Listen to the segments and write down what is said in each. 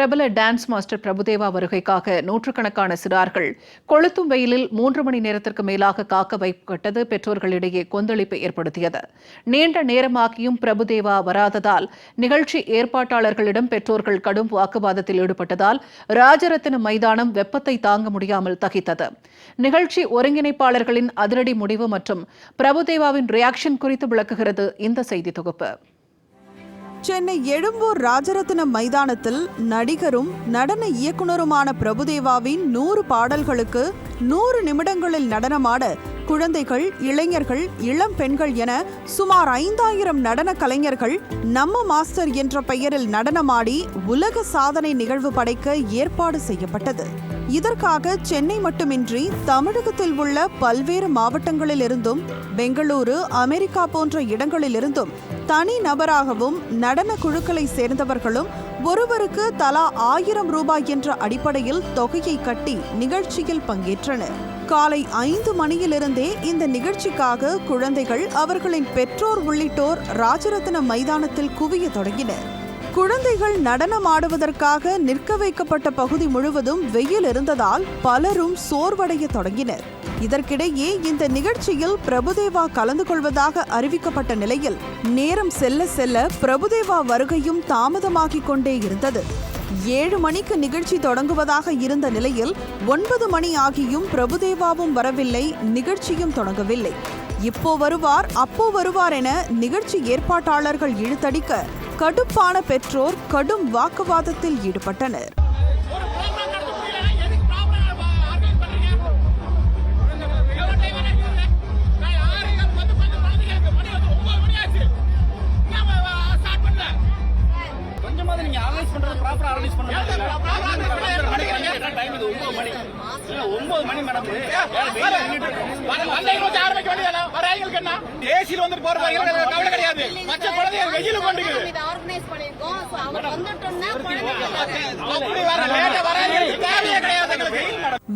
பிரபல dance master Prabhudeva வருகைக்காக நூற்றுக்கணக்கான சிறார்கள் கொளுத்தும் வெயிலில் மூன்று மணி நேரத்திற்கு மேலாக காக்க வைக்கப்பட்டது பெற்றோர்களிடையே கொந்தளிப்பை ஏற்படுத்தியது. நீண்ட நேரமாகியும் பிரபுதேவா வராததால் நிகழ்ச்சி ஏற்பாட்டாளர்களிடம் பெற்றோர்கள் கடும் வாக்குவாதத்தில் ஈடுபட்டதால் ராஜரத்தின மைதானம் வெப்பத்தை தாங்க முடியாமல் தகித்தது. நிகழ்ச்சி ஒருங்கிணைப்பாளர்களின் அதிரடி முடிவு மற்றும் பிரபுதேவாவின் ரியாக்ஷன் குறித்து விளக்குகிறது இந்த செய்தி தொகுப்பு. சென்னை எழும்பூர் ராஜரத்னம் மைதானத்தில் நடிகரும் நடன இயக்குனருமான பிரபுதேவாவின் நூறு பாடல்களுக்கு நூறு நிமிடங்களில் நடனமாட குழந்தைகள் இளைஞர்கள் இளம் பெண்கள் என சுமார் ஐந்தாயிரம் நடன கலைஞர்கள் நம்ம மாஸ்டர் என்ற பெயரில் நடனமாடி உலக சாதனை நிகழ்வு படைக்க ஏற்பாடு செய்யப்பட்டது. இதற்காக சென்னை மட்டுமின்றி தமிழகத்தில் உள்ள பல்வேறு மாவட்டங்களிலிருந்தும் பெங்களூரு அமெரிக்கா போன்ற இடங்களிலிருந்தும் தனி நபராகவும் நடன குழுக்களை சேர்ந்தவர்களும் ஒருவருக்கு தலா ஆயிரம் ரூபாய் என்ற அடிப்படையில் தொகையை கட்டி நிகழ்ச்சியில் பங்கேற்றனர். காலை ஐந்து மணியிலிருந்தே இந்த நிகழ்ச்சிக்காக குழந்தைகள் அவர்களின் பெற்றோர் உள்ளிட்டோர் ராஜரத்ன மைதானத்தில் குவிய தொடங்கினர். குழந்தைகள் நடனமாடுவதற்காக நிற்க வைக்கப்பட்ட பகுதி முழுவதும் வெயில் இருந்ததால் பலரும் சோர்வடைய தொடங்கினர். இதற்கிடையே இந்த நிகழ்ச்சியில் பிரபுதேவா கலந்து கொள்வதாக அறிவிக்கப்பட்ட நிலையில் நேரம் செல்ல செல்ல பிரபுதேவா வருகையும் தாமதமாகிக் கொண்டே இருந்தது. ஏழு மணிக்கு நிகழ்ச்சி தொடங்குவதாக இருந்த நிலையில் ஒன்பது மணி ஆகியும் பிரபுதேவாவும் வரவில்லை நிகழ்ச்சியும் தொடங்கவில்லை. இப்போ வருவார் அப்போ வருவார் என நிகழ்ச்சி ஏற்பாட்டாளர்கள் இழுத்தடிக்க கடுப்பான பெற்றோர் கடும் வாக்குவாதத்தில் ஈடுபட்டனர். கொஞ்சமாவது நீங்க ஆர்கனைஸ் பண்றது ப்ராப்பரா டைம் இது ஒன்பது மணி. இல்ல ஒன்பது மணி மேடம் இருபத்தி ஆறு மணிக்கு வேண்டியதானே வர என்ன? ஏசியில் வந்துட்டு போற கவலை கிடையாது. மற்ற வெயில் எங்களுக்கு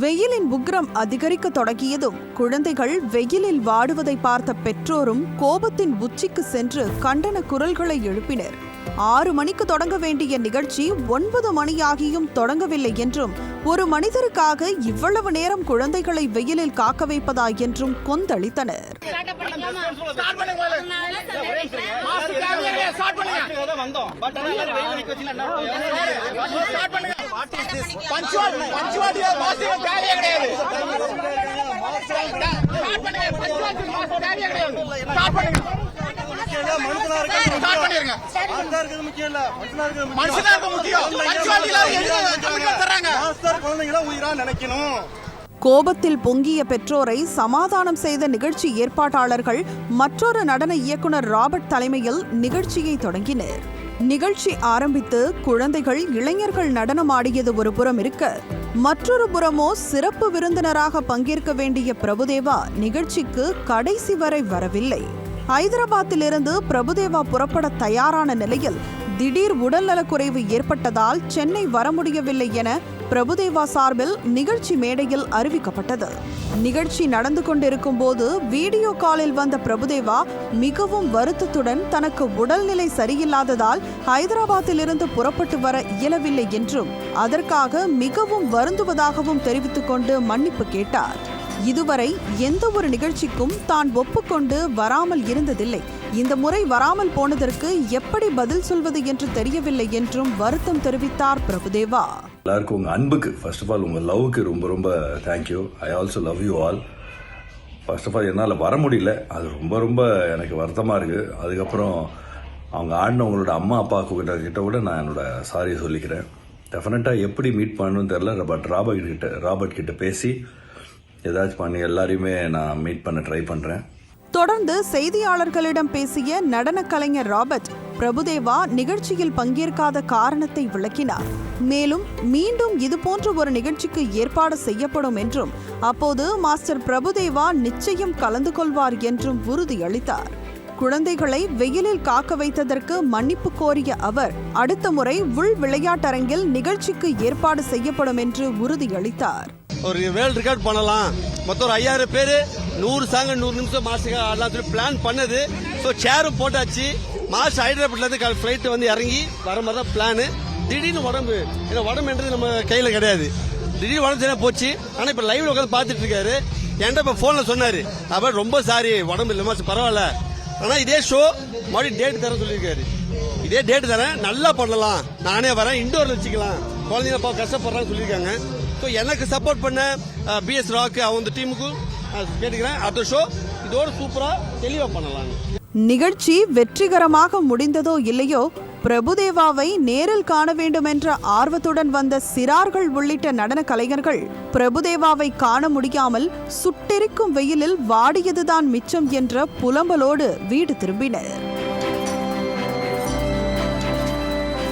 வெயிலின் உக்கிரம் அதிகரிக்க தொடங்கியதும் குழந்தைகள் வெயிலில் வாடுவதை பார்த்த பெற்றோரும் கோபத்தின் உச்சிக்கு சென்று கண்டன குரல்களை எழுப்பினர். ஆறு மணிக்கு தொடங்க வேண்டிய நிகழ்ச்சி ஒன்பது மணியாகியும் தொடங்கவில்லை என்றும் ஒரு மனிதருக்காக இவ்வளவு நேரம் குழந்தைகளை வெயிலில் காக்க வைப்பதா என்றும் கொந்தளித்தனர். ஸ்டார்ட் பண்ணுங்க. மனுஷனா இருக்கிறது முக்கியம் இல்ல. மனுஷனா இருக்கிறது மனுஷனா இருக்க முக்கியம். பஞ்சுவாலிட்டில எதுக்கு கமிட்மெண்ட் தர்றாங்க? மாஸ்டர் குழந்தைங்கள உயிரா நினைக்கணும். கோபத்தில் பொங்கிய பெற்றோரை சமாதானம் செய்த நிகழ்ச்சி ஏற்பாட்டாளர்கள் மற்றொரு நடன இயக்குனர் ராபர்ட் தலைமையில் நிகழ்ச்சியை தொடங்கினர். நிகழ்ச்சி ஆரம்பித்து குழந்தைகள் இளைஞர்கள் நடனமாடியது ஒரு புறம் இருக்க மற்றொரு புறமோ சிறப்பு விருந்தினராக பங்கேற்க வேண்டிய பிரபுதேவா நிகழ்ச்சிக்கு கடைசி வரை வரவில்லை. ஹைதராபாத்திலிருந்து பிரபுதேவா புறப்பட தயாரான நிலையில் திடீர் உடல்நலக்குறைவு ஏற்பட்டதால் சென்னை வர முடியவில்லை என பிரபுதேவா சார்பில் நிகழ்ச்சி மேடையில் அறிவிக்கப்பட்டது. நிகழ்ச்சி நடந்து கொண்டிருக்கும் போது வீடியோ காலில் வந்த பிரபுதேவா மிகவும் வருத்தத்துடன் தனக்கு உடல்நிலை சரியில்லாததால் ஹைதராபாத்திலிருந்து புறப்பட்டு வர இயலவில்லை என்றும் அதற்காக மிகவும் வருந்துவதாகவும் தெரிவித்துக் கொண்டு மன்னிப்பு கேட்டார். இதுவரை எந்த ஒரு நிகழ்ச்சிக்கும் தான் ஒப்புக்கொண்டு வராமல் இருந்ததில்லை. இந்த முறை வராமல் போனதற்கு எப்படி பதில் சொல்வது என்று தெரியவில்லை என்றும் வருத்தம் தெரிவித்தார் பிரபுதேவா. எல்லாருக்கும் உங்கள் அன்புக்கு ஃபர்ஸ்ட் ஆஃப் ஆல் உங்கள் லவ்வுக்கு ரொம்ப ரொம்ப thank you I also love you all first of all என்னால் வர முடியல. அது ரொம்ப ரொம்ப எனக்கு வருத்தமாக இருக்குது அதுக்கப்புறம் அவங்க ஆடினவங்களோட அம்மா அப்பா கிட்ட கிட்ட கூட நான் என்னோட சாரியை சொல்லிக்கிறேன். டெஃபினட்டாக எப்படி மீட் பண்ணணும்னு தெரில பட் ராபர்ட் கிட்ட ராபர்ட் கிட்ட பேசி ஏதாச்சும் பண்ணி எல்லாரையுமே நான் மீட் பண்ண ட்ரை பண்ணுறேன் தொடர்ந்து செய்தியாளர்களிடம் பேசிய நடன கலைஞர் ராபர்ட் பிரபுதேவா நிகழ்ச்சியில் பங்கேற்காத காரணத்தை விளக்கினார். மேலும் மீண்டும் இதுபோன்ற ஒரு நிகழ்ச்சிக்கு ஏற்பாடு செய்யப்படும் என்றும் அப்போது மாஸ்டர் பிரபுதேவா நிச்சயம் கலந்து கொள்வார் என்றும் உறுதியளித்தார். குழந்தைகளை வெயிலில் காக்க வைத்ததற்கு மன்னிப்பு கோரிய அவர் அடுத்த முறை உள் விளையாட்டரங்கில் நிகழ்ச்சிக்கு ஏற்பாடு செய்யப்படும் என்று உறுதியளித்தார். ஒரு வேர்ல்டு ரெக்கார்ட் பண்ணலாம். மொத்தம் ஒரு ஐயாயிரம் பேர் நூறு சாங்க நூறு நிமிஷம் மாசுக்கு ஆடலாம் சொல்லி பிளான் பண்ணது ஸோ சேரும் போட்டாச்சு. மாசு ஹைதராபாத்லேருந்து ஃப்ளைட்டு வந்து இறங்கி வர மாதிரி தான் பிளானு திடீர்னு உடம்பு ஏன்னா உடம்புன்றது நம்ம கையில் கிடையாது. திடீர்னு உடம்பு சரியா போச்சு. ஆனால் இப்போ லைவ்ல உட்காந்து பார்த்துட்டு இருக்காரு. என்கிட்ட இப்போ ஃபோனில் சொன்னார். அவர் ரொம்ப சாரி உடம்பு இல்லமா பரவாயில்ல. ஆனால் இதே ஷோ மறுபடியும் டேட் தரேன் சொல்லியிருக்காரு. இதே டேட் தரேன். நல்லா பண்ணலாம். நானே வரேன். இண்டோரில் வச்சுக்கலாம். குழந்தைங்க பா கஷ்டப்படுறான்னு சொல்லியிருக்காங்க. ஸோ எனக்கு சப்போர்ட் பண்ண பிஎஸ் ராக்கு அவங்க டீமுக்கும் கேட்டுக்கிறேன். அடுத்த ஷோ இதோட சூப்பராக தெளிவாக பண்ணலாம். நிகழ்ச்சி வெற்றிகரமாக முடிந்ததோ இல்லையோ பிரபுதேவாவை நேரில் காண வேண்டும் என்ற ஆர்வத்துடன் வந்த சிறார்கள் உள்ளிட்ட நடன கலைஞர்கள் பிரபுதேவாவை காண முடியாமல் சுட்டெரிக்கும் வெயிலில் வாடியதுதான் மிச்சம் என்ற புலம்பலோடு வீடு திரும்பினர்.